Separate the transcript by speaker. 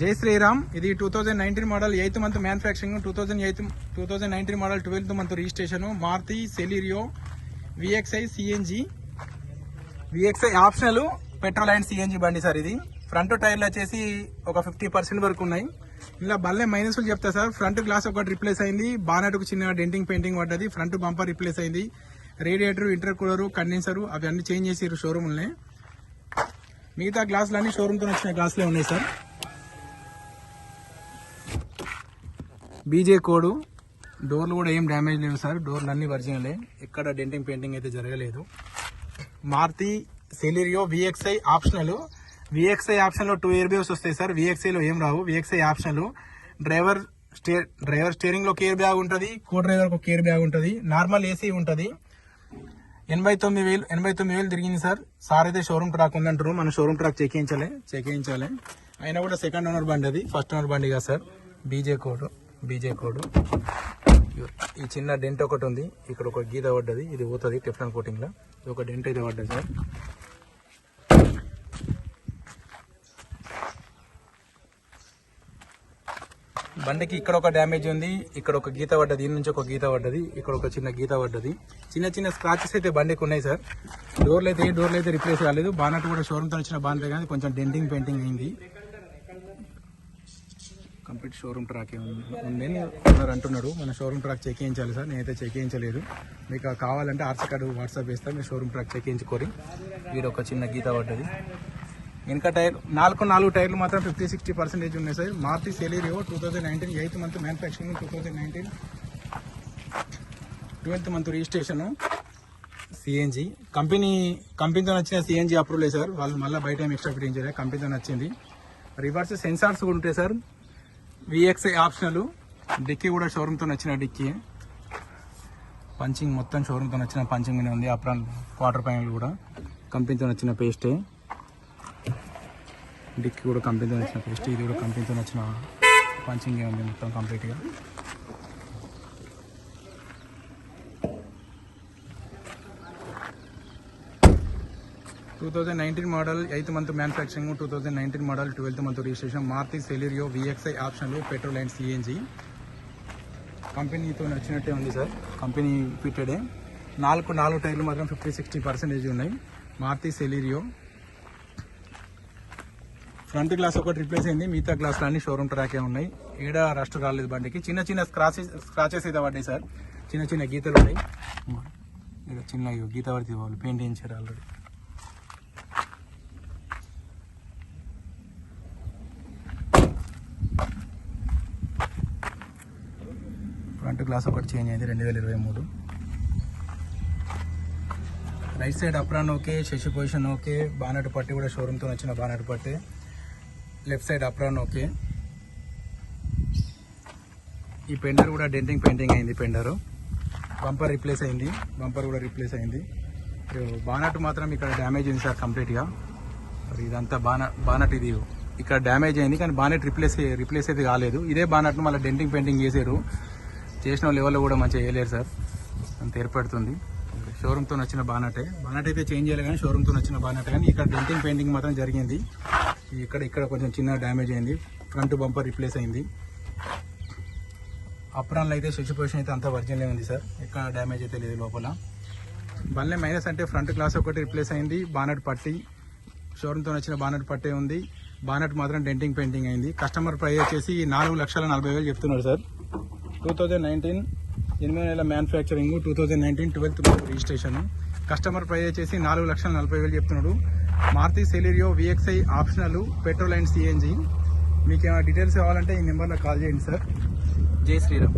Speaker 1: జై శ్రీరామ్. ఇది two thousand nineteen model eighth month manufacturing two thousand eighth two thousand nineteen model twelfth month registration Maruti Celerio VXI CNG VXI optional petrol and CNG బండి sir ఇది. Front టైర్లు వచ్చేసి ఒక fifty percent వరకు ఉన్నాయి. ఇలా బల్లే మైనస్లు చెప్తా సార్. ఫ్రంట్ గ్లాస్ ఒకటి రిప్లేస్ అయింది. బానెట్కు చిన్న డెంటింగ్ పెయింటింగ్ పడ్డది. ఫ్రంట్ బంపర్ రిప్లేస్ అయింది. రేడియేటర్ ఇంటర్ కూలరు కండెన్సర్ అవి చేంజ్ చేసారు షోరూమ్లనే మిగతా గ్లాసులు షోరూమ్తో వచ్చిన గ్లాసులే ఉన్నాయి సార్. BJ code. డోర్లు కూడా ఏం డ్యామేజ్ లేవు సార్. డోర్లు అన్ని ఒరిజినలే ఎక్కడ డెంటింగ్ పెయింటింగ్ అయితే జరగలేదు. Maruti Celerio VXI optional VXI ఆప్షన్లో టూ ఇయర్ బ్యాగ్స్ వస్తాయి సార్. విఎక్స్ఐలో ఏం రావు. విఎక్స్ఐ ఆప్షనల్ డ్రైవర్ స్టే డ్రైవర్ స్టీరింగ్లో కేర్ బ్యాగ్ ఉంటుంది. కో డ్రైవర్కి ఒక కేర్ బ్యాగ్ ఉంటుంది. నార్మల్ ఏసీ ఉంటుంది. ఎనభై తొమ్మిది వేలు ఎనభై తొమ్మిది వేలు తిరిగింది సార్. సార్ అయితే షోరూమ్ ట్రాక్ ఉందంటారు. మన షోరూమ్ ట్రాక్ చెక్ చేయించాలి చెక్ చేయించాలి అయినా కూడా సెకండ్ ఓనర్ బండి అది. ఫస్ట్ ఓనర్ బండి కాదు sir BJ code. BJ code. ఈ చిన్న డెంట్ ఒకటి ఉంది. ఇక్కడ ఒక గీత పడ్డది. ఇది పోతుంది టెఫ్లాన్ కోటింగ్లో ఇది ఒక డెంట్ అయితే పడ్డది సార్. బండికి ఇక్కడ ఒక డ్యామేజ్ ఉంది. ఇక్కడ ఒక గీత పడ్డది. దీని నుంచి ఒక గీత పడ్డది. ఇక్కడ ఒక చిన్న గీత పడ్డది. చిన్న చిన్న స్క్రాచెస్ అయితే బండికి ఉన్నాయి సార్. డోర్లు అయితే ఏ డోర్లు అయితే రిప్లేస్ కాలేదు. బానట్ కూడా షోరూమ్తో వచ్చిన బానట్ కానీ కొంచెం డెంటింగ్ పెయింటింగ్ అయింది. కంప్లీట్ షోరూమ్ ట్రాక్ ఉంది ఓనర్ అంటున్నాడు మన షోరూమ్ ట్రాక్ చెక్ చేయించాలి సార్. నేనైతే చెక్ చేయించలేదు. మీకు కావాలంటే ఆర్సీ కార్డు వాట్సాప్ వేస్తాను మీరు షోరూమ్ ట్రాక్ చెక్ చేయించుకోరి. వీడు ఒక చిన్న గీత పడ్డది. వెనక టైర్ నాలుగు నాలుగు టైర్లు మాత్రం ఫిఫ్టీ సిక్స్టీ పర్సెంటేజ్ ఉన్నాయి sir. Maruti Celerio two thousand nineteen eighth month manufacturing two thousand nineteen. Twelfth month registration. CNG company కంపెనీతో వచ్చిన సిఎన్జి అప్రూవల్ సార్. వాళ్ళు మళ్ళీ బయట ఏం ఎక్స్ట్రా ఫిటింగ్ చేయలేదు కంపెనీతో వచ్చింది రివర్స్ సెన్సార్స్ కూడా ఉంటాయి సార్. VXi optional. డిక్కీ కూడా షోరూమ్తో వచ్చిన డిక్కీ. పంచింగ్ మొత్తం షోరూమ్తో వచ్చిన పంచింగ్ ఉంది. అప్రాన్ వాటర్ ప్యానల్ కూడా. కంపెనీతో వచ్చిన పేస్టే డిక్కీ కూడా కంపెనీతో వచ్చిన పేస్ట్ ఇది కూడా కంపెనీతో వచ్చిన పంచింగ్ ఉంది మొత్తం కంప్లీట్గా two thousand nineteen model eighth month manufacturing two thousand nineteen model twelfth month registration Maruti Celerio VXI ఆప్షన్లు పెట్రోల్ అండ్ సిఎన్జి కంపెనీతో నచ్చినట్టే ఉంది సార్ కంపెనీ ఫిట్టెడే నాలుగు నాలుగు టైర్లు మాత్రం ఫిఫ్టీ సిక్స్టీ పర్సెంటేజ్ ఉన్నాయి. మారుతి సెలీరియో ఫ్రంట్ గ్లాస్ ఒకటి రిప్లేస్ అయింది. మిగతా గ్లాసులు అన్ని షోరూమ్ ట్రాకే ఉన్నాయి. ఏడా రస్ట్ రాలేదు బండికి. చిన్న చిన్న స్క్రాచెస్ స్క్రాచెస్ అయితే పడ్డాయి సార్ చిన్న చిన్న గీతలు ఉన్నాయి ఇక చిన్న గీత పడితే వాళ్ళు పెయింట్ చేయించారు ఆల్రెడీ ఫ్రంట్ గ్లాస్ ఒకటి చేంజ్ అయింది రెండు వేల ఇరవై మూడు. Right side apron okay chassis position okay bonnet పట్టి కూడా షోరూమ్తో వచ్చిన బానట్ పట్టి. లెఫ్ట్ సైడ్ అప్రాన్ ఓకే ఈ పెండర్ కూడా డెంటింగ్ పెయింటింగ్ అయింది పెండరు. బంపర్ రిప్లేస్ అయింది బంపర్ కూడా రిప్లేస్ అయింది. బానట్ మాత్రం ఇక్కడ డ్యామేజ్ ఉంది సార్ కంప్లీట్గా మరి ఇదంతా బాన బానట్ ఇది. ఇక్కడ డ్యామేజ్ అయింది కానీ బానెట్ రిప్లేస్ రిప్లేస్ అయితే కాలేదు. ఇదే బానట్ను మళ్ళీ డెంటింగ్ పెయింటింగ్ చేశారు చేసిన లెవెల్లో కూడా మంచిగా వేయలేరు సార్. అంత ఏర్పడుతుంది. షోరూమ్తో నచ్చిన బానటే. బానట్ అయితే చేంజ్ చేయాలి కానీ షోరూమ్తో వచ్చిన బానట్ కానీ ఇక్కడ డెంటింగ్ పెయింటింగ్ మాత్రం జరిగింది. ఇక్కడ ఇక్కడ కొంచెం చిన్న డ్యామేజ్ అయింది. ఫ్రంట్ బంపర్ రిప్లేస్ అయింది. అప్రాన్లో అయితే స్విచ్ పొజిషన్ అయితే అంత ఒరిజినల్ ఉంది సార్. ఎక్కడ డ్యామేజ్ అయితే లేదు లోపల. బండ్లే మైనస్ అంటే ఫ్రంట్ గ్లాస్ ఒకటి రిప్లేస్ అయింది. బానట్ పట్టి షోరూమ్తో వచ్చిన బానట్ పట్టే ఉంది. బానట్ మాత్రం డెంటింగ్ పెయింటింగ్ అయింది. కస్టమర్ ప్రైస్ వచ్చేసి నాలుగు లక్షల నలభై వేలు చెప్తున్నారు సార్. టూ థౌజండ్ నైన్టీన్ ఎనిమిది నెలల manufacturing two thousand nineteen twelfth registration customer price వచ్చేసి నాలుగు లక్షల నలభై వేలు చెప్తున్నాడు. Maruti Celerio VXI optional petrol and CNG మీకు ఏమైనా డీటెయిల్స్ కావాలంటే ఈ నెంబర్లో కాల్ చేయండి సార్ జై శ్రీరామ్.